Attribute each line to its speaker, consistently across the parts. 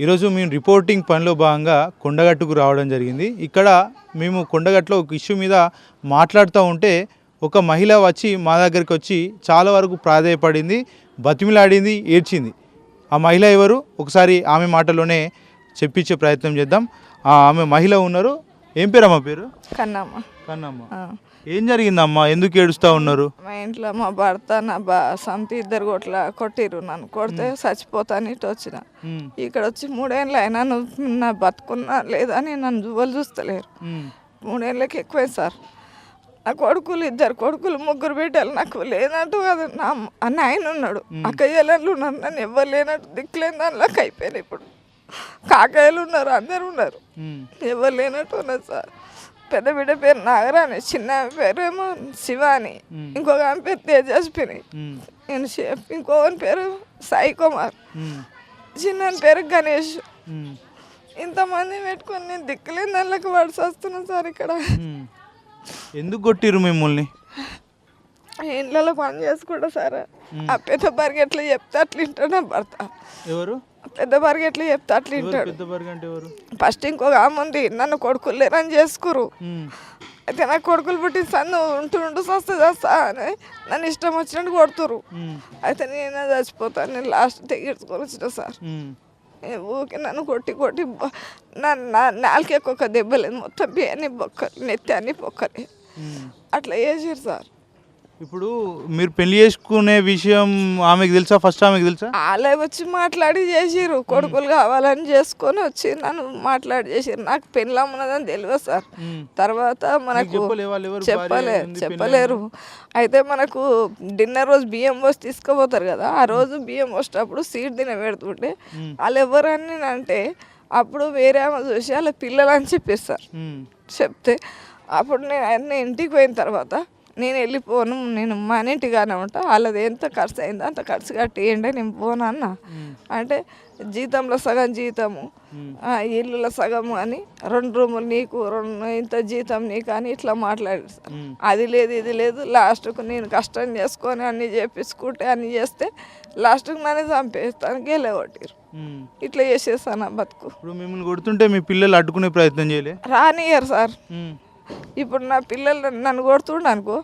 Speaker 1: ఈరోజు మేము రిపోర్టింగ్ పనిలో భాగంగా కొండగట్టుకు రావడం జరిగింది. ఇక్కడ మేము కొండగట్టులో ఒక ఇష్యూ మీద మాట్లాడుతూ ఉంటే ఒక మహిళ వచ్చి మా దగ్గరికి వచ్చి చాలా వరకు ప్రాధాయపడింది బతిమిలాడింది ఏడ్చింది. ఆ మహిళ ఎవరు? ఒకసారి ఆమె మాటలోనే చెప్పించే ప్రయత్నం చేద్దాం. ఆ, ఆమె మహిళ ఉన్నారు. ఏం పేరమ్మా పేరు?
Speaker 2: కన్నమ్మ.
Speaker 1: కన్నమ్మ. ఏం జరిగిందమ్మా? ఎందుకు ఏడుస్తూ ఉన్నారు?
Speaker 2: మా ఇంట్లో మా భర్త నా బా సంతి ఇద్దరు కొట్ల కొట్టిర్రు నన్ను. కొడితే చచ్చిపోతాను ఇటు వచ్చిన. ఇక్కడ వచ్చి మూడేళ్ళు అయినా నువ్వు నా బతుకున్నా లేదా అని నన్ను జువ్వలు చూస్తలేరు. మూడేళ్ళకి ఎక్కువే సార్. నా కొడుకులు ఇద్దరు కొడుకులు ముగ్గురు బిడ్డలు నాకు లేనట్టు కాదు. నా అన్న ఆయన ఉన్నాడు. అక్కయ్యలు ఉన్నారు. నన్ను ఎవరు లేనట్టు దిక్కులేని దానిలోకి అయిపోయాను ఇప్పుడు. కాకాయలు ఉన్నారు అందరు ఉన్నారు. ఎవరు లేనట్టు ఉన్నది సార్. పెద్ద బిడ్డ పేరు నాగరాణి చిన్న పేరేమో శివాని ఇంకొక ఆమె పేరు తేజస్విని. నేను ఇంకొకని పేరు సాయి కుమార్. చిన్న పేరు గణేష్. ఇంతమంది పెట్టుకొని నేను దిక్కులేని దానిలోకి పడిసి వస్తున్నాను సార్ ఇక్కడ.
Speaker 1: ఎందుకు కొట్టిర్రు మిమ్మల్ని?
Speaker 2: ఇండ్లలో పని చేసుకుంటా సార్. ఆ పెద్ద బరిగెట్లు చెప్తే అట్లా వింటా నా భర్త
Speaker 1: ఎవరు?
Speaker 2: పెద్ద బరిగెట్లు చెప్తే? అట్లా
Speaker 1: ఎవరు
Speaker 2: వింటాడు
Speaker 1: పెద్ద బర్గ అంటే ఎవరు?
Speaker 2: ఫస్ట్ ఇంకొక ఆమె ఉంది నన్ను కొడుకులు లేరని చేసుకురు. అయితే నా కొడుకులు పుట్టి సన్ను ఉంటూ ఉంటూ సస్తా చేస్తా అని నన్ను ఇష్టం వచ్చినట్టు కొడుతురు. అయితే నేనే చచ్చిపోతాను నేను లాస్ట్ తెగించుకొని వచ్చిన సార్. ఊరికే నన్ను కొట్టి కొట్టి నా నాలుకే ఒక దెబ్బలేదు మొత్తం బియ్యాన్ని బొక్కలు నెత్తి అన్ని బొక్కలే. అట్లా చేసారు సార్.
Speaker 1: ఇప్పుడు మీరు పెళ్ళి చేసుకునే విషయం ఆమెకు తెలుసా? ఫస్ట్ ఆమెకు తెలుసా?
Speaker 2: వాళ్ళే వచ్చి మాట్లాడి చేసిర్రు. కొడుకులు కావాలని చేసుకొని వచ్చి నన్ను మాట్లాడి చేసిర్రు. నాకు పెళ్ళం ఉన్నదని తెలియదు సార్. తర్వాత మనకు
Speaker 1: చెప్పలే
Speaker 2: చెప్పలేరు. అయితే మనకు డిన్నర్ రోజు బియ్యం పోసి తీసుకుపోతారు కదా. ఆ రోజు బియ్యం పోసేటప్పుడు సీట్ తిన పెడుతుంటే వాళ్ళు ఎవరని అంటే అప్పుడు వేరే ఆమె చూసి వాళ్ళ పిల్లలు అని చెప్పేస్తారు. చెప్తే అప్పుడు నేను ఆయన ఇంటికి పోయిన తర్వాత నేను వెళ్ళిపోను నేను మన ఇంటిగానే ఉంటా వాళ్ళది ఎంత ఖర్చు అయిందో అంత ఖర్చు కట్టేయండి నేను పోను అన్న. అంటే జీతంలో సగం జీతము ఇల్లులో సగము అని రెండు రూములు నీకు రెండు ఇంత జీతం నీకు అని ఇట్లా మాట్లాడారు సార్. అది లేదు ఇది లేదు లాస్ట్కు నేను కష్టం చేసుకొని అన్ని చేపించుకుంటే అన్ని చేస్తే లాస్ట్కు నన్ను చంపేస్తాను గెలవట్టిరు. ఇట్లా చేసేసాను ఆ బతుకు?
Speaker 1: ఇప్పుడు మిమ్మల్ని కొడుతుంటే మీ పిల్లలు అడ్డుకునే ప్రయత్నం చేయలే?
Speaker 2: రానియరు సార్. ఇప్పుడు నా పిల్లలు నన్ను కొడుతుండ అనుకో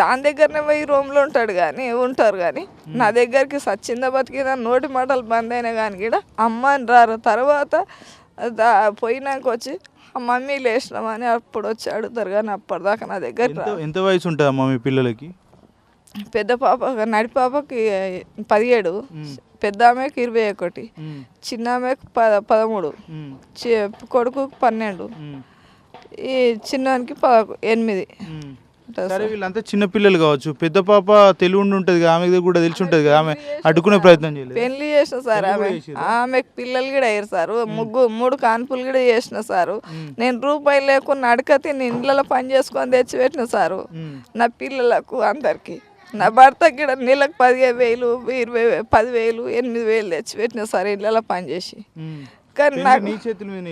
Speaker 2: దాని దగ్గరనే పోయి రూమ్లో ఉంటాడు కానీ ఉంటారు కానీ నా దగ్గరికి సచ్చింద బతికిన నోటి మాటలు బంద్ అయినా కానీ కూడా అమ్మ అని రారు. తర్వాత పోయినాక వచ్చి "ఆ మమ్మీ లేచినామని అప్పుడు వచ్చి అడుగుతారు కానీ అప్పటిదాకా నా దగ్గర
Speaker 1: ఎంత వయసు ఉంటుందమ్మా మీ పిల్లలకి?
Speaker 2: పెద్ద పాప నడి పాపకి పదిహేడు పెద్ద ఆమెకి ఇరవై ఒకటి చిన్న ఆమెకు పద పదమూడు కొడుకు పన్నెండు ఈ చిన్నానికి ఎనిమిది.
Speaker 1: సరే వీళ్ళంతా చిన్న పిల్లలు కావచ్చు. పెద్ద పాప తెలివి ఉంటుంది కదా ఆమె కూడా తెలిసి ఉంటుంది కదా ఆమె అడ్డుకునే ప్రయత్నం చేయలేదు.
Speaker 2: పెళ్ళి చేసిన సార్ ఆమె. ఆమెకు పిల్లలు కూడా అయ్యారు సార్. ముగ్గు మూడు కాన్పులు కూడా చేసిన సారు. నేను రూపాయి లేకుండా అడకతి నేను ఇళ్ళలో పని చేసుకొని తెచ్చిపెట్టిన సారు. నా పిల్లలకు అందరికి. నా భర్తకి కూడా నెలకు పదిహేను వేలు ఇరవై పదివేలు ఎనిమిది వేలు తెచ్చిపెట్టిన సార్ ఇళ్ళలో పని చేసి.
Speaker 1: ఉమ్.
Speaker 2: కానీ
Speaker 1: పెళ్ళి
Speaker 2: నాకు
Speaker 1: నీ చేతుల మీద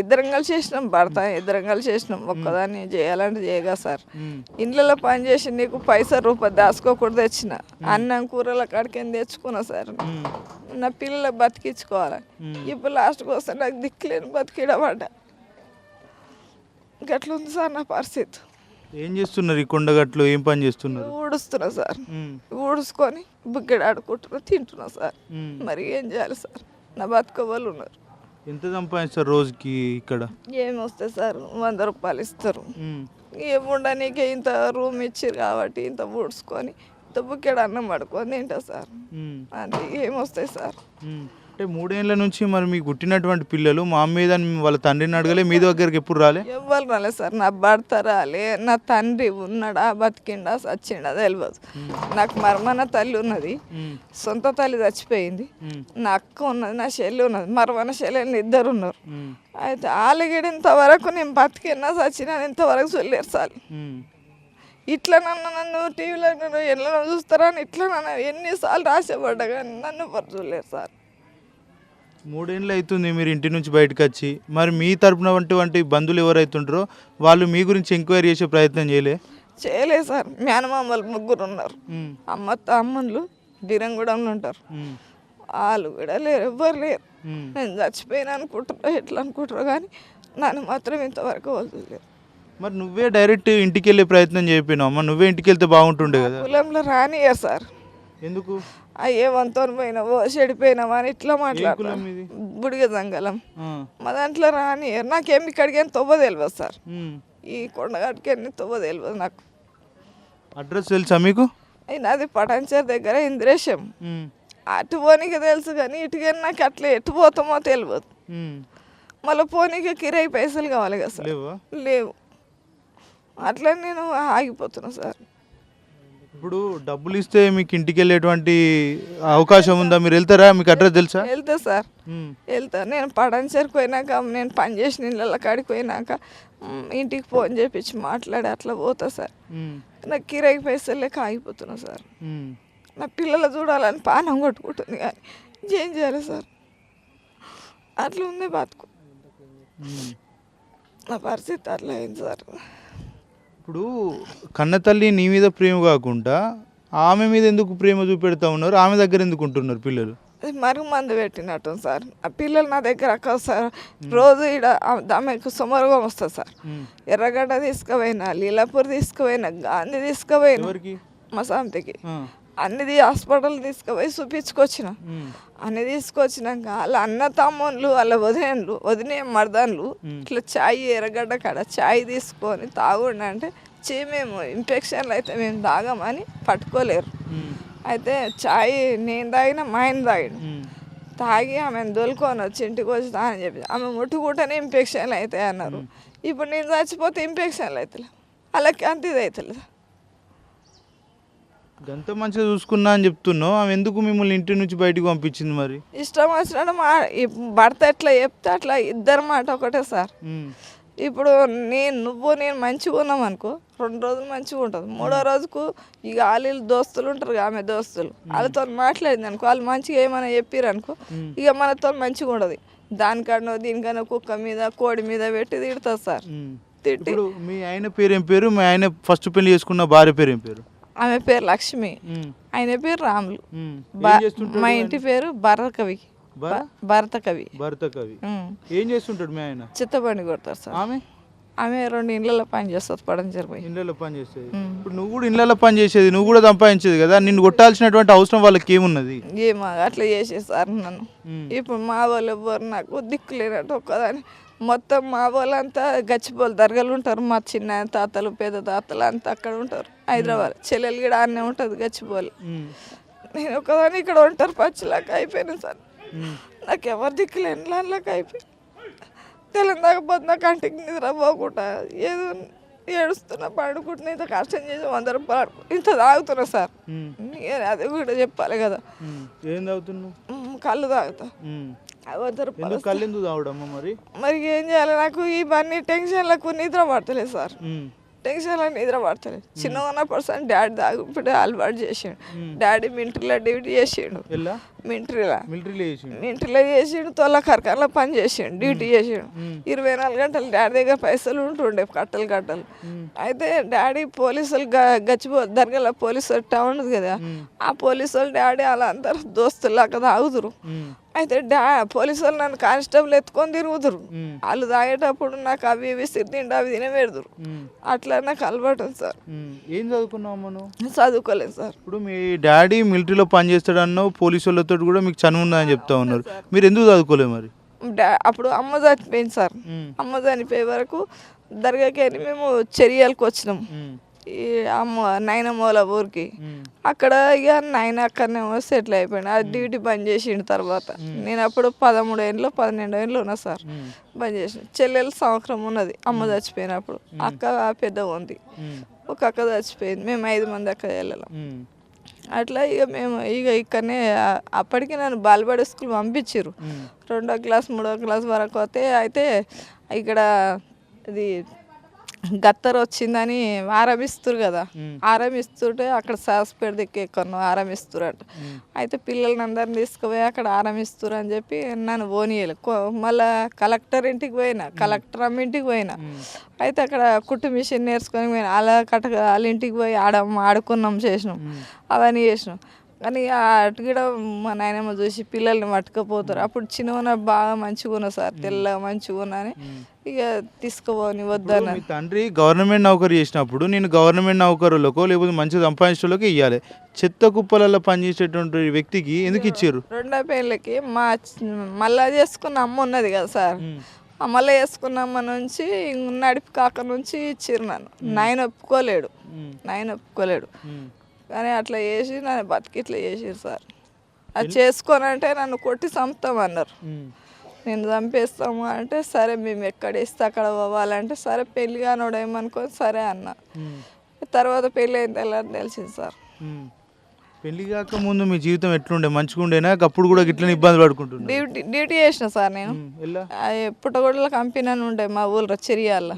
Speaker 2: ఇద్దరం కలిసి చేసినాం భర్త ఇద్దరం కలిసి చేసినాం. ఒక్కదాన్ని చేయాలంటే చేయగా సార్. ఇండ్లలో పని చేసి నీకు పైసా రూపాయి దాచుకోకూడదు తెచ్చిన. అన్నం కూరల కాడికి తెచ్చుకున్నా సార్. నా పిల్లలు బతికించుకోవాలి ఇప్పుడు లాస్ట్కి వస్తే నాకు దిక్కులేని బతికిడమాట. గట్లుంది సార్ నా పరిస్థితి.
Speaker 1: ఏం చేస్తున్నారు ఈ కొండగట్లో? ఏం పని చేస్తున్నారు?
Speaker 2: ఊడుస్తున్నా సార్.
Speaker 1: ఉమ్,
Speaker 2: ఊడుసుకొని బుగ్గెడు ఆడుకుంటున్నా తింటున్నా సార్. మరి ఏం చేయాలి సార్? నా బతుక వాళ్ళు ఉన్నారు.
Speaker 1: ఎంత సంపాదిస్తారు రోజుకి ఇక్కడ?
Speaker 2: ఏమి వస్తాయి సార్ వంద రూపాయలు ఇస్తారు.
Speaker 1: ఉమ్,
Speaker 2: ఏముండనీకే ఇంత రూమ్ ఇచ్చారు కాబట్టి ఇంత ఊడ్చుకొని ఇంత బుక్కెడు అన్నం పడుకొని తింటా సార్. అంటే ఏమొస్తాయి సార్.
Speaker 1: అంటే మూడేళ్ళ నుంచి మరి మీకు పుట్టినటువంటి పిల్లలు మా మీద వాళ్ళ తండ్రిని అడగలే మీ దగ్గరికి ఎప్పుడు రాలే?
Speaker 2: ఎవ్వరు రాలే సార్. నా భర్త రాలే నా తండ్రి ఉన్నాడా బతికిండా చచ్చిండా తెలియదు నాకు మర్మన తల్లి ఉన్నది సొంత తల్లి చచ్చిపోయింది. నా అక్క ఉన్నది నా చెల్లి ఉన్నది మర్మన చెల్లెలు ఇద్దరు ఉన్నారు. అయితే ఆలగడి ఇంతవరకు నేను బతికినా చచ్చినా ఇంతవరకు చూడలేరు సార్. ఇట్లా నన్ను నన్ను టీవీలో నన్ను ఎన్నో చూస్తారా అని ఇట్లా నన్ను ఎన్నిసార్లు రాసేపడ్డా కానీ నన్ను ఎవరు చూడలేరు సార్.
Speaker 1: మూడేళ్ళు అవుతుంది మీరు ఇంటి నుంచి బయటకు వచ్చి. మరి మీ తరపున వంటి బంధువులు ఎవరైతుంటారో వాళ్ళు మీ గురించి ఎంక్వైరీ చేసే ప్రయత్నం చేయలే?
Speaker 2: చేయలేదు సార్. మేనమామలు ముగ్గురు ఉన్నారు. అమ్మ తమ్ముళ్ళు బీరంగూడెంలో ఉంటారు. వాళ్ళు కూడా లేరు ఎవ్వరు లేరు. నేను చచ్చిపోయినా అనుకుంటారో ఎట్లా అనుకుంటారో కానీ నన్ను మాత్రం ఇంతవరకు వదలలేదు.
Speaker 1: మరి నువ్వే డైరెక్ట్ ఇంటికి వెళ్ళే ప్రయత్నం చేయకపోయినావు అమ్మ నువ్వే ఇంటికి వెళ్తే బాగుంటుండే కదా.
Speaker 2: కులంలో రానియా సార్.
Speaker 1: ఎందుకు?
Speaker 2: అయ్యే వంతో పోయినావో చెడిపోయినావా అని ఇట్లా
Speaker 1: ఇది?
Speaker 2: బుడిగ జంగలం.
Speaker 1: ఆ.
Speaker 2: మా దాంట్లో రానియర్ నాకేం ఇక్కడికి ఏం తొవ్వ తెలియదు సార్. ఈ కొండగట్టుకి ఎన్ని తొవ్వ తెలియదు నాకు.
Speaker 1: అడ్రస్ తెలుసా మీకు?
Speaker 2: నాది పటాన్చేర్ దగ్గర ఇంద్రేశం. అటు పోనీకి తెలుసు కానీ ఇటుకని నాకు అట్లా ఎటు పోతామో తెలియదు. మళ్ళీ పోనీకి కిరాయి పైసలు కావాలి కదా సార్.
Speaker 1: లేవా?
Speaker 2: లేవు. అట్లా నేను ఆగిపోతున్నా సార్.
Speaker 1: ఇప్పుడు డబ్బులు ఇస్తే మీకు ఇంటికి వెళ్ళేటువంటి అవకాశం ఉందా మీరు వెళ్తారా మీకు అడ్రస్ తెలుసా?
Speaker 2: వెళ్తా సార్. వెళ్తా. నేను పడాన్సరికి పోయినాక నేను పని చేసిన ఇళ్ళ కాడికి పోయినాక ఇంటికి ఫోన్ చేపించి మాట్లాడి అట్లా పోతా సార్. నాకు కిరాయికి పైసలు లేక ఆగిపోతున్నా సార్. నా పిల్లలు చూడాలని పానం కొట్టుకుంటుంది కానీ ఏం చేయాలి సార్? అట్లా ఉంది బతుకు. నా పరిస్థితి అట్లా అయింది సార్.
Speaker 1: ఇప్పుడు కన్నతల్లి నీ మీద ప్రేమ కాకుండా ఆమె మీద ఎందుకు ప్రేమ చూపెడతా ఉన్నారు? ఆమె దగ్గర ఎందుకు ఉంటున్నారు పిల్లలు?
Speaker 2: మరుగు మందు పెట్టినట్టు సార్. ఆ పిల్లలు నా దగ్గర అక్క సార్. రోజు ఇక్కడ ఆమెకు సుమారుగా వస్తుంది సార్. ఎర్రగడ్డ తీసుకుపోయినా లీలాపూర్ తీసుకుపోయినా గాంధీ తీసుకుపోయినా మా సాంతికి
Speaker 1: ఆ.
Speaker 2: అన్నిది హాస్పిటల్ తీసుకుపోయి చూపించుకొచ్చిన. అన్ని తీసుకొచ్చినాక వాళ్ళ అన్న తమ్ముళ్ళు వాళ్ళ వదినలు వదిన మర్దాన్లు ఇట్లా చాయ్ ఎర్రగడ్డ కాడ చాయ్ తీసుకొని తాగుండి అంటే చీ మేము ఇన్ఫెక్షన్లు అయితే మేము తాగమని పట్టుకోలేరు. అయితే చాయ్ నేను తాగిన మా ఆయన తాగిన
Speaker 1: ఉమ్.
Speaker 2: తాగి ఆమెను దొలుకొని వచ్చి ఇంటికి వచ్చి తా అని చెప్పి ఆమె ముట్టుకుంటేనే ఇన్ఫెక్షన్లు అవుతాయి అన్నారు ఇప్పుడు నేను చచ్చిపోతే ఇన్ఫెక్షన్లు అవుతలే వాళ్ళకి అంత ఇది అవుతలేదు
Speaker 1: గంత మంచిగా చూసుకున్నా అని చెప్తున్నావు. ఆమె ఎందుకు మిమ్మల్ని ఇంటి నుంచి బయటికి పంపించింది మరి?
Speaker 2: ఇష్టం వచ్చినట్టు మా ఈ భర్త ఎట్లా చెప్తే అట్లా ఇద్దరు మాట ఒకటే సార్. ఇప్పుడు నేను నువ్వు నేను మంచిగా ఉన్నాం అనుకో రెండు రోజులు మంచిగా ఉంటుంది. మూడో రోజుకు ఇక వాళ్ళు దోస్తులు ఉంటారు ఆమె దోస్తులు. వాళ్ళతో మాట్లాడింది అనుకో వాళ్ళు మంచిగా ఏమైనా చెప్పారు అనుకో ఇక మనతో మంచిగా ఉండదు. దానికన్నా దీనికన్నా కుక్క మీద కోడి మీద పెట్టి తిడుతుంది సార్. తిట్టి.
Speaker 1: మీ ఆయన పేరు ఏం పేరు? మీ ఆయన ఫస్ట్ పెళ్ళి చేసుకున్న భార్య పేరు ఏం పేరు?
Speaker 2: ఆమె పేరు లక్ష్మి. ఆయన పేరు రాములు. మా ఇంటి పేరు భరత కవి.
Speaker 1: భర-
Speaker 2: భరత కవి.
Speaker 1: భర్త కవి. ఏం చేస్తుంటాడు మీ ఆయన?
Speaker 2: చిత్తబండి కొడతారు సార్.
Speaker 1: ఆమె?
Speaker 2: ఆమె రెండు ఇళ్ళలో పని చేస్తుంది పడని జరిపోయి
Speaker 1: ఇళ్ళలో పని చేసేది ఇప్పుడు నువ్వు కూడా ఇళ్ళలో పని చేసేది నువ్వు కూడా సంపాదించేది కదా నిన్ను కొట్టాల్సినటువంటి అవసరం వాళ్ళకి ఏమున్నది?
Speaker 2: ఏమో అట్లా చేసేసారు నన్ను. ఇప్పుడు మా వాళ్ళు ఎవ్వరు నాకు దిక్కు లేనట్టు ఒక్కదాని. మొత్తం మా వాళ్ళంతా గచ్చిపోలు దర్గలు ఉంటారు. మా చిన్న తాతలు పెద్ద తాతలు అంతా అక్కడ ఉంటారు. హైదరాబాద్. చెల్లెలు కూడా ఆడనే ఉంటుంది గచ్చిపోలు. నేను ఒకదాని ఇక్కడ ఉంటారు. పచ్చిలాగా అయిపోయినా సార్. నాకు ఎవరు దిక్కు లేని లాగా అయిపోయి. తెలంగాకపోతే నాకు కంటికి నిద్ర పోకుండా ఏదో ఏడుస్తున్నా పడుకుంటున్నా ఇంత కష్టం చేసి వంద రూపాయలు ఇంత తాగుతున్నా సార్. అది కూడా చెప్పాలి కదా.
Speaker 1: ఏం తాగుతున్నావు?
Speaker 2: కళ్ళు తాగుతా.
Speaker 1: ఎందుకు తాగుడమ్మ మరి?
Speaker 2: మరి ఏం చేయాలి? నాకు ఇవన్నీ టెన్షన్లకు నిద్ర పడతలేదు సార్. టెన్షన్లో నిద్ర పడతలేదు చిన్నగా ఉన్నప్పుడు సార్ డాడీ తాగుకుంటే అలవాటు చేసిండు. డాడీ మింటరీలో డ్యూటీ చేసిండు.
Speaker 1: మిలిటరీలో. చేసి
Speaker 2: మింటరీలో చేసిండు తొల కరకరలో పని చేసిండు డ్యూటీ చేసిండు. ఇరవై నాలుగు గంటలు డాడీ దగ్గర పైసలు ఉంటుండే కట్టలు కట్టలు. అయితే డాడీ పోలీసులు గచ్చిపో దర్గాలో పోలీసు టౌన్ కదా ఆ పోలీసు వాళ్ళు డాడీ అలా అందరు దోస్తులాగా తాగుతురు అయితే డా పోలీసు వాళ్ళు నన్ను కానిస్టేబుల్ ఎత్తుకొని తిరుగుతురు వాళ్ళు తాగేటప్పుడు నాకు అవి ఇవి సిద్ధిండి అవి తినబెడుతురు అట్లా నాకు అలవాటు ఉంది సార్.
Speaker 1: ఏం చదువుకున్నావు
Speaker 2: చదువుకోలేదు సార్.
Speaker 1: ఇప్పుడు మీ డాడీ మిలిటరీలో పని చేస్తాడన్నావు పోలీసు వాళ్ళతో కూడా మీకు చనువు ఉందని చెప్తా ఉన్నారు. మీరు ఎందుకు చదువుకోలేదు మరి?
Speaker 2: అప్పుడు అమ్మ చనిపోయింది సార్.
Speaker 1: మ్మ్.
Speaker 2: అమ్మ చనిపోయే వరకు దర్గాకి వెళ్ళి మేము చర్యలకు వచ్చినాం. ఈ అమ్మ నాయనమ్మల ఊరికి. అక్కడ ఇక నాయన అక్కడనే సెటిల్ అయిపోయాడు. ఆ డ్యూటీ బంద్ చేసిండు తర్వాత. నేను అప్పుడు పదమూడు ఏళ్ళు పన్నెండు ఏళ్ళు ఉన్నా సార్. బంద్ చేసిన. చెల్లెలు సంవత్సరం ఉన్నది అమ్మ చచ్చిపోయినప్పుడు. అక్క పెద్ద ఉంది. ఒక అక్క చచ్చిపోయింది. మేము ఐదు మంది అక్క వెళ్ళాం. అట్లా ఇక మేము ఇక ఇక్కడనే అప్పటికి నన్ను బాలబడి స్కూల్ పంపించారు.
Speaker 1: రెండో
Speaker 2: క్లాస్ మూడో క్లాస్ వరకు వస్తే అయితే ఇక్కడ ఇది గత్తర్ వచ్చిందని ఆరం ఇస్తారు కదా. ఆరం ఇస్తుంటే అక్కడ సాస్పేట దిక్కు ఎక్కను ఆరం ఇస్తురంట అయితే పిల్లల్ని అందరిని తీసుకుపోయి అక్కడ ఆరం ఇస్తారు అని చెప్పి నన్ను పోనీయాలి. మళ్ళా కలెక్టర్ ఇంటికి పోయినా కలెక్టర్ అమ్మ ఇంటికి పోయినా. అయితే అక్కడ కుట్టు మిషన్ నేర్చుకొని పోయినా. అలా కట్ట వాళ్ళ ఇంటికి పోయి ఆడ ఆడుకున్నాం చేసినాం. అవన్నీ చేసినాం. కానీ అటు కూడా మా నాయనమ్మ చూసి పిల్లల్ని పట్టుకపోతారు. అప్పుడు చిన్న బాగా మంచిగా సార్ తెల్లగా మంచిగా అని ఇక తీసుకుపోని వద్దన్న
Speaker 1: మీ తండ్రి గవర్నమెంట్ నౌకరు చేసినప్పుడు నేను గవర్నమెంట్ నౌకరులకో లేకపోతే మంచి సంపాదించడానికి ఇవ్వాలి చెత్త కుప్పలలో పనిచేసేటువంటి వ్యక్తికి ఎందుకు ఇచ్చారు?
Speaker 2: రెండో పెళ్ళికి మా మళ్ళా చేసుకున్న అమ్మ ఉన్నది కదా సార్. మళ్ళీ చేసుకున్న అమ్మ నుంచి నడిపి కాక నుంచి ఇచ్చిర్రు నన్ను. నాయన ఒప్పుకోలేడు. నాయన ఒప్పుకోలేడు. కానీ అట్లా చేసి నన్ను బతికి ఇట్లా చేసిర్రు సార్. అది చేసుకోనంటే నన్ను కొట్టి చంపుతామన్నారు. నేను చంపేస్తాము అంటే సరే మేము ఎక్కడ ఇస్తే అక్కడ పోవాలంటే సరే పెళ్ళి కానోడు ఏమనుకొని సరే అన్న. తర్వాత పెళ్ళి అయిన తెల్లని తెలిసింది సార్.
Speaker 1: పెళ్ళి కాక ముందు మీ జీవితం ఎట్లుండే? మంచిగా ఉండేనా? అప్పుడు కూడా గిట్లని ఇబ్బంది పడుకుంటున్నా
Speaker 2: డ్యూటీ డ్యూటీ చేసిన సార్ నేను.
Speaker 1: ఎలా?
Speaker 2: పుట్టగొడల కంపెనీ అని ఉండే మా ఊళ్ళో చెరియాల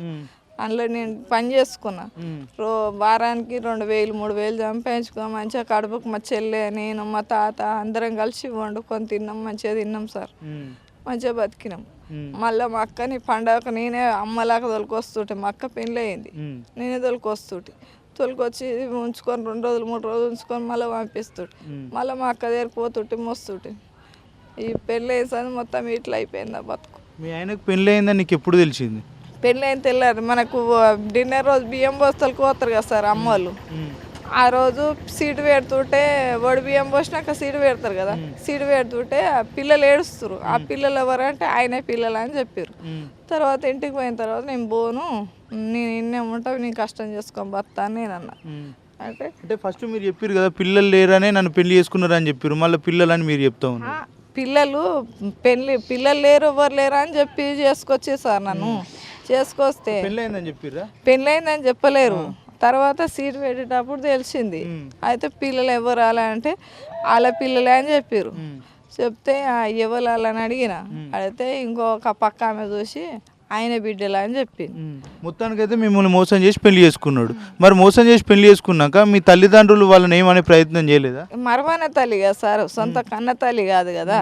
Speaker 2: అందులో నేను పని చేసుకున్నా. రో వారానికి రెండు వేలు మూడు వేలు సంపాదించుకో మంచిగా కడుపుకు మా చెల్లె నేను మా తాత అందరం కలిసి వండుకొని తిన్నాం. మంచిగా తిన్నాం సార్. మంచిగా బతికినాం. మళ్ళీ మా అక్కని పండగకు నేనే అమ్మలాగా తొలికొస్తుంటే మా అక్క పెళ్ళి అయింది. నేనే తొలికొస్తుంటే. తొలికొచ్చి ఉంచుకొని రెండు రోజులు మూడు రోజులు ఉంచుకొని మళ్ళీ పంపిస్తుంటే. మళ్ళీ మా అక్క దగ్గర పోతుంటే మోస్తుంటే. ఈ పెళ్ళి మొత్తం ఇట్లా అయిపోయింది బతుకు.
Speaker 1: మీ ఆయనకు పెళ్ళి అయిందని నీకు ఎప్పుడు తెలిసింది?
Speaker 2: పెళ్ళి అయిన తెల్లారు మనకు డిన్నర్ రోజు బియ్యం బస్తాలు కోతారు కదా సార్ అమ్మోళ్ళు. ఆ రోజు సీటు పెడుతుంటే వడి బియ్యం పోసినాక సీటు పెడతారు కదా. సీటు పెడుతుంటే ఆ పిల్లలు ఏడుస్తారు ఆ పిల్లలు ఎవరంటే ఆయనే పిల్లలు అని చెప్పారు తర్వాత ఇంటికి పోయిన తర్వాత నేను పోను నేను ఇన్నే ఉంటా నేను కష్టం చేసుకొని బతా అని నేను అన్నా. అంటే
Speaker 1: అంటే ఫస్ట్ మీరు చెప్పారు కదా పిల్లలు లేరనే నన్ను పెళ్ళి చేసుకున్నారు అని చెప్పారు మళ్ళీ పిల్లలు అని మీరు చెప్తా
Speaker 2: పిల్లలు పెళ్ళి పిల్లలు లేరు ఎవరు లేరు అని చెప్పి చేసుకొచ్చే సార్ నన్ను చేసుకొస్తే
Speaker 1: చెప్పిర్రా?
Speaker 2: పెళ్ళైందని చెప్పలేరు. తర్వాత సీట్ పెట్టేటప్పుడు తెలిసింది. అయితే పిల్లలు ఎవరు అలా అంటే వాళ్ళ పిల్లలే అని చెప్పారు చెప్తే "ఆ, ఎవరు అలా అని అడిగిన అడిగితే ఇంకొక పక్క ఆమె చూసి ఆయన బిడ్డలా అని చెప్పింది.
Speaker 1: మొత్తానికైతే మిమ్మల్ని మోసం చేసి పెళ్ళి చేసుకున్నాడు. మరి మోసం చేసి పెళ్ళి చేసుకున్నాక మీ తల్లిదండ్రులు వాళ్ళని ఏమనే ప్రయత్నం చేయలేదా?
Speaker 2: మరవన తల్లి కదా సార్ సొంత కన్న తల్లి కాదు కదా.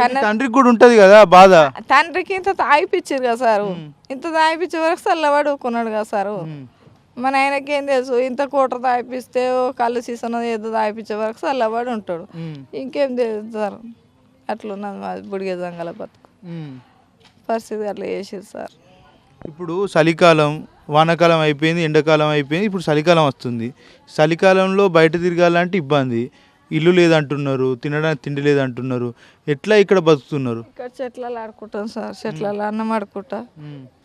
Speaker 1: కానీ తండ్రికి కూడా ఉంటది కదా బాధ.
Speaker 2: తండ్రికి ఇంత తాగిపిచ్చారు కదా సారు. ఇంత తాగిపించే వరకు చల్లవాడు ఊకున్నాడు కదా సారు. మన ఆయనకి ఏం తెలుసు ఇంత కూట తాగిపిస్తే కళ్ళు సీసన్ ఏదో తాగిపించే వరకు చల్లవాడు ఉంటాడు. ఇంకేం తెలుసు సార్. అట్లున్నది మా బుడిగ జంగల బతుకు. పరిస్థితి అట్లా చేసారు సార్.
Speaker 1: ఇప్పుడు చలికాలం వానాకాలం అయిపోయింది ఎండాకాలం అయిపోయింది ఇప్పుడు చలికాలం వస్తుంది. చలికాలంలో బయట తిరగాలంటే ఇబ్బంది. ఇల్లు లేదంటున్నారు తినడానికి తిండి లేదంటున్నారు ఎట్లా ఇక్కడ బతుకుతున్నారు?
Speaker 2: ఇక్కడ చెట్లలో ఆడుకుంటాం సార్ చెట్లలో అన్నం ఆడుకుంటా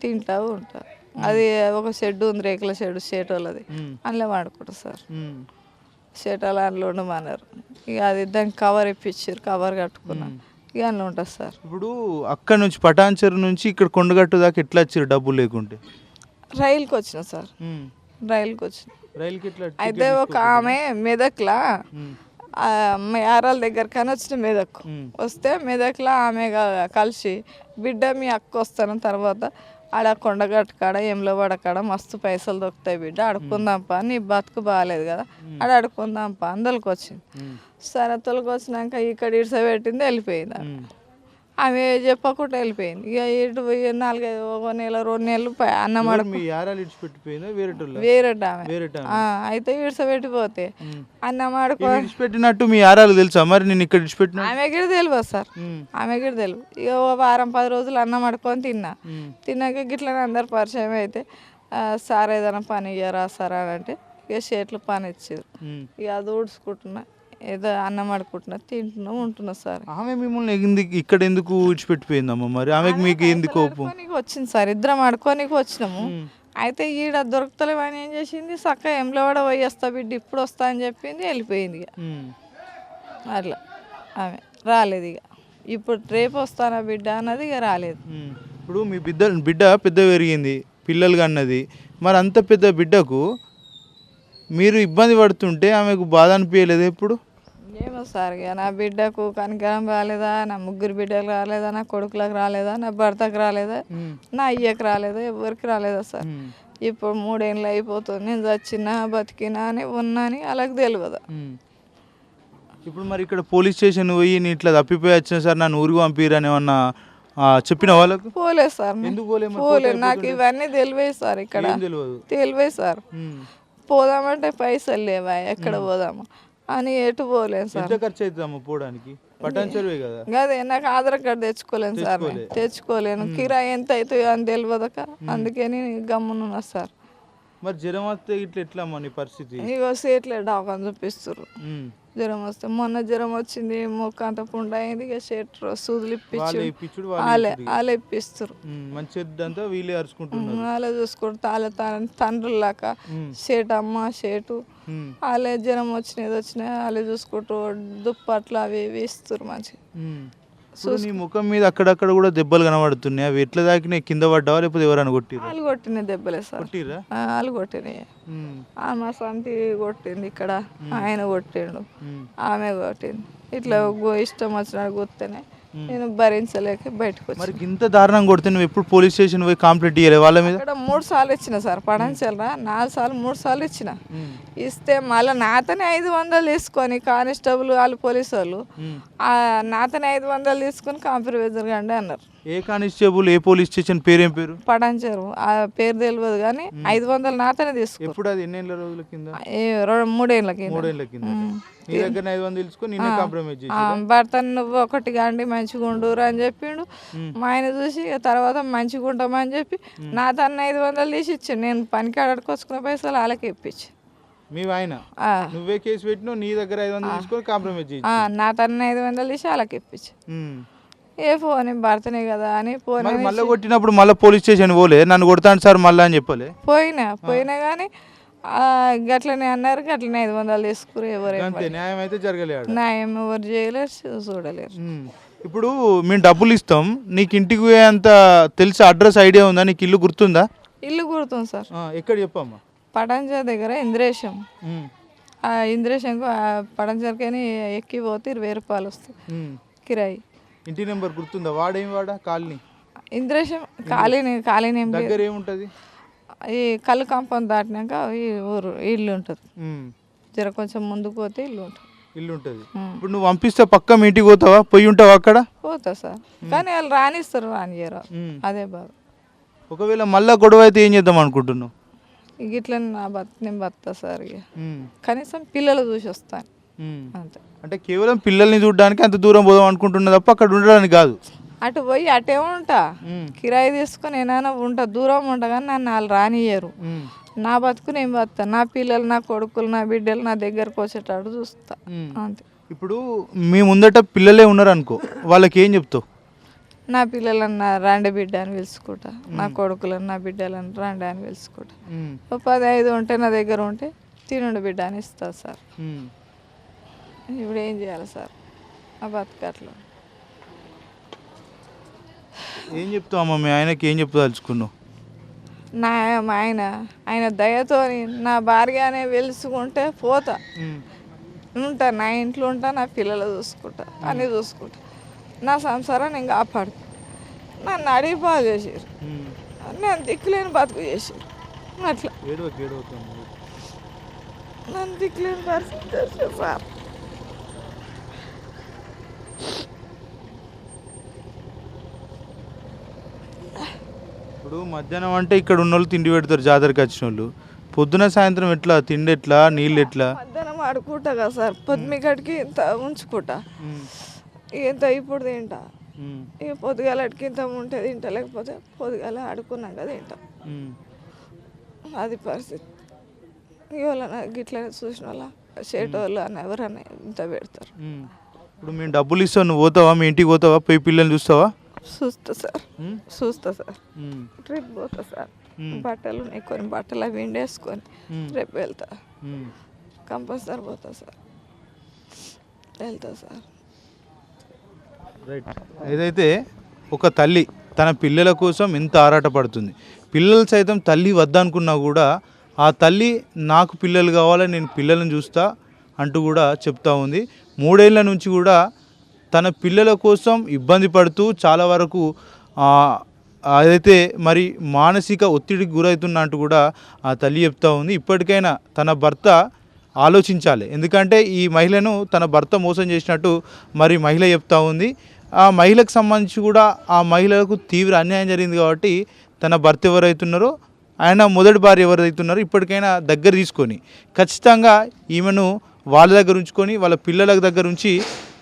Speaker 2: తింటా ఉంటా. అది ఒక షెడ్ ఉంది రేకుల షెడ్ షేట్ వాళ్ళది అందులో ఆడుకుంటా సార్. షేటాలు అందులో ఉండమన్నారు. ఇక అది దానికి కవర్ ఇప్పించారు కవర్ కట్టుకున్నా. ఇక అందులో ఉంటుంది సార్.
Speaker 1: ఇప్పుడు అక్కడ నుంచి పటాన్చెరు నుంచి ఇక్కడ కొండగట్టు దాకా ఎట్లా వచ్చారు డబ్బులు లేకుంటే?
Speaker 2: రైలుకి వచ్చిన సార్. రైలుకి వచ్చిన.
Speaker 1: రైలుకి
Speaker 2: అయితే ఒక ఆమె మెదక్లా ఆ యారాల దగ్గర కానీ వచ్చిన మెదక్ వస్తే మెదక్లో ఆమె కలిసి బిడ్డ మీ అక్క వస్తాను తర్వాత. ఆడ కొండగట్టు కాడ ఎమ్లవాడ కాడ మస్తు పైసలు దొరుకుతాయి బిడ్డ. అడుకుందాంపా నీ బతుకు బాగాలేదు కదా. ఆడ అడుకుందాంపా అందరికి వచ్చింది. సరే తొలగి వచ్చినాక ఇక్కడ ఇడిస పెట్టింది వెళ్ళిపోయింది ఆమె. చెప్పకుండా వెళ్ళిపోయింది. ఇక ఇటు పోయి నాలుగైదు ఒక నెల రెండు నెలలు అన్నం
Speaker 1: మీ యారాలు ఇడిచిపెట్టిపోయిందా వేరేటోళ్ళ?
Speaker 2: వేరేట ఆమె.
Speaker 1: వేరేట
Speaker 2: అయితే ఇడిసబెట్టిపోతే అన్నం ఆడుకో
Speaker 1: ఇడిచిపెట్టినట్టు మీ యారాలు తెలుసా? మరి నేను ఇక్కడ ఇడిచిపెట్టిన
Speaker 2: ఆమె కూడా తెలియదు సార్? ఆమె కూడా తెలియదు ఇక ఓ వారం పది రోజులు అన్నం ఆడుకొని తిన్నా. తిన్నాక గిట్లనే అందరు పరిచయం అయితే సార్ ఏదైనా పని ఇయ్యరా సార్? అని అంటే ఇక షేట్లు పని ఇచ్చారు ఇక అది ఊడ్చుకుంటున్నా. ఏదో అన్నం ఆడుకుంటున్నా తింటున్నా ఉంటున్నా సార్.
Speaker 1: ఆమె మిమ్మల్ని ఎందుకు ఇక్కడ ఎందుకు ఇడిచిపెట్టిపోయిందమ్మా మరి? ఆమెకు మీకు ఏంది కోపం?
Speaker 2: ఆడుకోనికి వచ్చింది సార్. ఇద్దరం ఆడుకోనికి వచ్చినాము. అయితే ఈడ దొరుకుతలేవని ఏం చేసింది? చక్కగా ఎంలవాడ పోయి వస్తా బిడ్డ ఇప్పుడు వస్తా అని చెప్పింది వెళ్ళిపోయింది ఇక.
Speaker 1: ఉమ్.
Speaker 2: అట్లా ఆమె రాలేదు ఇక. ఇప్పుడు రేపు వస్తానా బిడ్డ అన్నది ఇక రాలేదు.
Speaker 1: ఉమ్. ఇప్పుడు మీ బిడ్డ బిడ్డ పెద్ద పెరిగింది పిల్లలు కన్నది. మరి అంత పెద్ద బిడ్డకు మీరు ఇబ్బంది పడుతుంటే ఆమెకు బాధ అనిపించలేదు ఎప్పుడు?
Speaker 2: ఏమో సార్ నా బిడ్డకు కనికరం రాలేదా నా ముగ్గురు బిడ్డలు రాలేదా నా కొడుకులకు రాలేదా నా భర్తకు రాలేదా నా అయ్యకు రాలేదా ఎవరికి రాలేదా సార్? ఇప్పుడు మూడేళ్ళు అయిపోతుంది నేను చచ్చినా బతికినా అని ఉన్నా అని అలాగ తెలియదు.
Speaker 1: ఇప్పుడు మరి ఇక్కడ పోలీస్ స్టేషన్ పోయి నేను ఇట్లా తప్పిపోయి వచ్చిన సార్ నన్ను ఊరికి పంపిరని ఏమన్నా చెప్పిన వాళ్ళకు?
Speaker 2: పోలేదు సార్
Speaker 1: పోలే
Speaker 2: నాకు ఇవన్నీ తెలివే సార్ ఇక్కడ. తెలివే సార్. పోదామంటే పైసలు లేవా? ఎక్కడ పోదాము? అని ఎటు పోలేను సార్.
Speaker 1: ఎంత ఖర్చు అవుతుందమ్మా పోవడానికి? పటాన్ చెరువే కదా?
Speaker 2: అదే నాకు ఆధార్ కార్డు తెచ్చుకోలేను సార్. తెచ్చుకోలేను. కిరాయి ఎంత అవుతుందో అని తెలియదక అందుకని గమ్మునున్నా సార్.
Speaker 1: మరి జ్వరం వస్తే ఇట్లా ఎట్లా అమ్మా నీ పరిస్థితి?
Speaker 2: ఇగో సీట్లే డాకని చూపిస్తారు. జ్వరం వస్తే మొన్న జ్వరం వచ్చింది మొక్క అంత పుండ అయింది ఇక షేట్ సూదులు ఇప్పించు.
Speaker 1: వాళ్ళే
Speaker 2: వాళ్ళే ఇప్పిస్తారు
Speaker 1: మంచి చెడ్డంతా వీళ్ళే అరుచుకుంటున్నారు.
Speaker 2: వాళ్ళే చూసుకుంటారు వాళ్ళ త- తండ్రులాక. షేట్ అమ్మ షేటు.
Speaker 1: ఉమ్.
Speaker 2: వాళ్ళే జ్వరం వచ్చినది వచ్చినా వాళ్ళే చూసుకుంటూ దుప్పట్లు అవి ఇవి ఇస్తారు మంచిగా.
Speaker 1: ఇప్పుడు నీ ముఖం మీద అక్కడక్కడ కూడా దెబ్బలు కనబడుతున్నాయి? అవి ఎట్లా దాకినాయి కింద పడ్డావా? లేకపోతే ఎవరైనా కొట్టిరా
Speaker 2: వాళ్ళు కొట్టిన దెబ్బలే సార్.
Speaker 1: కొట్టిరా
Speaker 2: వాళ్ళు కొట్టినాయి. ఆమె సంతి కొట్టింది ఇక్కడ. ఆయన కొట్టిండు. ఆమె కొట్టింది. ఇట్లా ఇష్టం వచ్చినట్టు గుర్తేనే నేను భరించలేక బయటకు వచ్చి.
Speaker 1: మరి ఇంత దారుణం కొడితే నువ్వు ఎప్పుడు పోలీస్ స్టేషన్ పోయి కంప్లైంట్ ఇయ్యలే వాళ్ళ మీద?
Speaker 2: ఇక్కడ మూడు సార్లు ఇచ్చిన సార్ పడంచల్రా నాలుగు సార్లు మూడు సార్లు ఇచ్చిన. ఇస్తే మళ్ళీ నాతోనే ఐదు వందలు తీసుకొని కానిస్టేబుల్ వాళ్ళు పోలీసు వాళ్ళు నాతోనే ఐదు వందలు తీసుకొని కాంప్రమైజర్ కండి అన్నారు.
Speaker 1: ఏ కానిస్టేబుల్ ఏ పోలీస్ స్టేషన్ పేరేం పేరు?
Speaker 2: పడంచారు ఆ పేరు తెలియదు కానీ ఐదు వందలు నాతోనే తీసుకున్నారు
Speaker 1: ఎప్పుడు అది? ఎన్నేళ్ళ రోజుల కింద?
Speaker 2: ఏ రెండు మూడేళ్ళ కింద.
Speaker 1: మూడేళ్ళ కింద. నీ దగ్గర ఐదు వందలు తీసుకొని నిన్నే కాంప్రమైజ్ చేసి
Speaker 2: ఆ, భర్తను నువ్వు ఒకటి కాండి మంచిగా ఉండురు అని చెప్పిండు. మా ఆయన చూసి ఇక తర్వాత మంచిగా ఉంటామని చెప్పి నా తన ఐదు వందలు తీసి ఇచ్చాను నేను పనికి అడడుకొచ్చుకున్న పైసలు వాళ్ళకి ఇప్పించి.
Speaker 1: మీ ఆయన?
Speaker 2: ఆ,
Speaker 1: నువ్వే కేసు పెట్టినావు నీ దగ్గర ఐదు వందలు తీసుకొని కాంప్రమైజ్ చేసి
Speaker 2: ఆ, నా తన ఐదు వందలు తీసి వాళ్ళకి ఇప్పించి.
Speaker 1: ఉమ్.
Speaker 2: ఏ ఫోన్ భర్తనే కదా అని ఫోన్
Speaker 1: మరి మళ్ళీ కొట్టినప్పుడు మళ్ళీ పోలీస్ స్టేషన్ పోలే? నన్ను కొడతాను సార్ మళ్ళీ అని చెప్పలే?
Speaker 2: పోయినా పోయినా కానీ గట్లనే అన్నారు గట్లనే ఐదు వందలు తీసుకురు ఎవరు
Speaker 1: అంతే న్యాయం అయితే జరగలేదు
Speaker 2: న్యాయం ఎవరు చేయలేరు చూడలేరు.
Speaker 1: ఇప్పుడు మేము డబ్బులు ఇస్తాం. నీకు ఇంటికి పోయేంత తెలిసి? అడ్రస్ ఐడియా ఉందా? నీకు ఇల్లు గుర్తుందా?
Speaker 2: ఇల్లు గుర్తుంది సార్.
Speaker 1: ఎక్కడ చెప్పమ్మా?
Speaker 2: పటంచా దగ్గర ఇంద్రేశం. ఆ ఇంద్రేశంకు పడంచరికని ఎక్కి పోతే ఇరవై రూపాయలు వస్తాయి. కిరాయి.
Speaker 1: ఇంటి నెంబర్ గుర్తుందా? వాడేం వాడా? కాలనీ.
Speaker 2: ఇంద్రేశం ఖాళీని ఖాళీని ఏం
Speaker 1: దగ్గర ఏముంటుంది
Speaker 2: ఈ కళ్ళు కాంపౌండ్ దాటినాక ఈ ఊరు ఇల్లు ఉంటుంది. జర కొంచెం ముందుకు పోతే ఇల్లు ఉంటుంది.
Speaker 1: ఇల్లు ఉంటుంది. ఇప్పుడు నువ్వు పంపిస్తే పక్క మీ ఇంటికి పోతావా? పోయి ఉంటావా అక్కడ?
Speaker 2: పోతా సార్. కానీ వాళ్ళు రానిస్తారు రానియరు. అదే బాధ.
Speaker 1: ఒకవేళ మళ్ళా గొడవ అయితే ఏం చేద్దాం అనుకుంటున్నావు?
Speaker 2: ఇక ఇట్లా నా బత్ నేను బతా సార్ ఇక. కనీసం పిల్లలు చూసి వస్తాను. అంతే.
Speaker 1: అంటే కేవలం పిల్లల్ని చూడడానికి అంత దూరం పోదాం అనుకుంటున్నా తప్ప అక్కడ ఉండడానికి కాదు.
Speaker 2: అటు పోయి అటే ఉంటా. కిరాయి తీసుకొని ఏమైనా ఉంటా. దూరం ఉంటా కానీ నన్ను వాళ్ళు రానియరు. నా బతుకు నేను బతుతా నా పిల్లలు నా కొడుకులు నా బిడ్డలు నా దగ్గరకు వచ్చేటట్టు చూస్తా. అంతే.
Speaker 1: ఇప్పుడు మీ ముందట పిల్లలే ఉన్నారు అనుకో వాళ్ళకి ఏం చెప్తావు?
Speaker 2: నా పిల్లలను నా రండి బిడ్డ అని పిలుచుకుంటా. నా కొడుకులను నా బిడ్డలను రండి అని పిలుచుకుంటా. ఓ పది ఐదు ఉంటే నా దగ్గర ఉంటే తినుండి బిడ్డ అని ఇస్తా సార్. ఇప్పుడు ఏం చేయాలి సార్? నా బతుకట్లో.
Speaker 1: ఏం చెప్తావు అమ్మ? మీ ఆయనకి ఏం చెప్తా తలుచుకున్నావు
Speaker 2: నా మా ఆయన ఆయన దయతోని నా భార్య అనే వెలుసుకుంటే పోతా. ఉంటా నా ఇంట్లో ఉంటా నా పిల్లలు చూసుకుంటా అన్నీ చూసుకుంటా. నా సంసారం నేను కాపాడుతా. నన్ను అడిగి బాగా చేసారు. నేను దిక్కులేని బతుకు చేసారు అట్లా. నన్ను దిక్కులేని పరిస్థితి సార్
Speaker 1: ఇప్పుడు మధ్యాహ్నం అంటే ఇక్కడ ఉన్న వాళ్ళు తిండి పెడతారు జాతరకి వచ్చిన వాళ్ళు పొద్దున సాయంత్రం ఎట్లా? తిండి ఎట్లా? నీళ్ళు ఎట్లా?
Speaker 2: మధ్యాహ్నం ఆడుకుంటా కదా సార్. పొద్దుమికటికి ఇంత ఉంచుకుంటా. ఇంత ఇప్పుడు తింటా. ఇక పొద్దుగాలటికి ఇంత ఉంటే తింటా. లేకపోతే పొద్దుగాల ఆడుకున్నాక తింటా. అది పరిస్థితి. ఇవాళ గిట్లా చూసిన వాళ్ళ షేట్ వాళ్ళు అని ఎవరన్నా ఇంత పెడతారు.
Speaker 1: ఇప్పుడు మేము డబ్బులు ఇస్తాం. నువ్వు పోతావా? మీ ఇంటికి పోతావా? పోయి పిల్లల్ని చూస్తావా?
Speaker 2: చూస్తా సార్. చూస్తా సార్. ట్రిప్ పోతా సార్. బట్టలు ఉన్నాయి కొన్ని బట్టలు అవి ఎండేసుకొని. రేపు వెళ్తా. కంపల్సరీ పోతా సార్ వెళ్తా సార్
Speaker 1: రైట్ ఏదైతే ఒక తల్లి తన పిల్లల కోసం ఎంత ఆరాటపడుతుంది పిల్లలు సైతం తల్లి వద్దనుకున్నా కూడా ఆ తల్లి నాకు పిల్లలు కావాలి నేను పిల్లలను చూస్తా అంటూ కూడా చెప్తా ఉంది మూడేళ్ళ నుంచి కూడా తన పిల్లల కోసం ఇబ్బంది పడుతూ చాలా వరకు అదైతే మరి మానసిక ఒత్తిడికి గురవుతున్నట్టు కూడా ఆ తల్లి చెప్తా ఉంది. ఇప్పటికైనా తన భర్త ఆలోచించాలి. ఎందుకంటే ఈ మహిళను తన భర్త మోసం చేసినట్టు మరి మహిళ చెప్తా ఉంది. ఆ మహిళకు సంబంధించి కూడా ఆ మహిళలకు తీవ్ర అన్యాయం జరిగింది కాబట్టి తన భర్త ఎవరైతున్నారో ఆయన మొదటి భార్య ఎవరైతున్నారో ఇప్పటికైనా దగ్గర తీసుకొని ఖచ్చితంగా ఈమెను వాళ్ళ దగ్గర ఉంచుకొని వాళ్ళ పిల్లల దగ్గర ఉంచి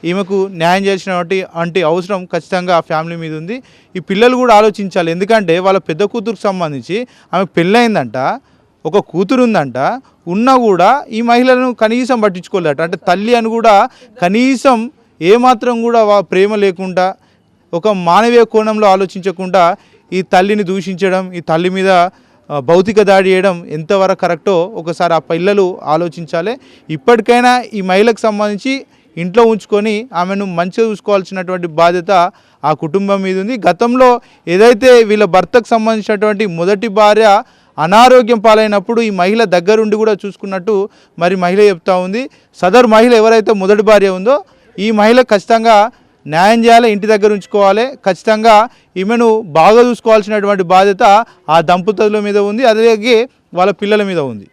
Speaker 1: ఈమెకు న్యాయం చేసినటువంటి అంటే అవసరం ఖచ్చితంగా ఆ ఫ్యామిలీ మీద ఉంది. ఈ పిల్లలు కూడా ఆలోచించాలి. ఎందుకంటే వాళ్ళ పెద్ద కూతురుకు సంబంధించి ఆమె పెళ్ళయిందంట ఒక కూతురు ఉందంట ఉన్నా కూడా ఈ మహిళలను కనీసం పట్టించుకోలేట. అంటే తల్లి అని కూడా కనీసం ఏమాత్రం కూడా వా- ప్రేమ లేకుండా ఒక మానవీయ కోణంలో ఆలోచించకుండా ఈ తల్లిని దూషించడం ఈ తల్లి మీద భౌతిక దాడి చేయడం ఎంతవరకు కరెక్టో ఒకసారి ఆ పిల్లలు ఆలోచించాలి. ఇప్పటికైనా ఈ మహిళకు సంబంధించి ఇంట్లో ఉంచుకొని ఆమెను మంచిగా చూసుకోవాల్సినటువంటి బాధ్యత ఆ కుటుంబం మీద ఉంది. గతంలో ఏదైతే వీళ్ళ భర్తకు సంబంధించినటువంటి మొదటి భార్య అనారోగ్యం పాలైనప్పుడు ఈ మహిళ దగ్గరుండి కూడా చూసుకున్నట్టు మరి మహిళ చెప్తా ఉంది. సదరు మహిళ ఎవరైతే మొదటి భార్య ఉందో ఈ మహిళ ఖచ్చితంగా న్యాయం చేయాలి ఇంటి దగ్గర ఉంచుకోవాలి. ఖచ్చితంగా ఈమెను బాగా చూసుకోవాల్సినటువంటి బాధ్యత ఆ దంపతుల మీద ఉంది. అలాగే వాళ్ళ పిల్లల మీద ఉంది.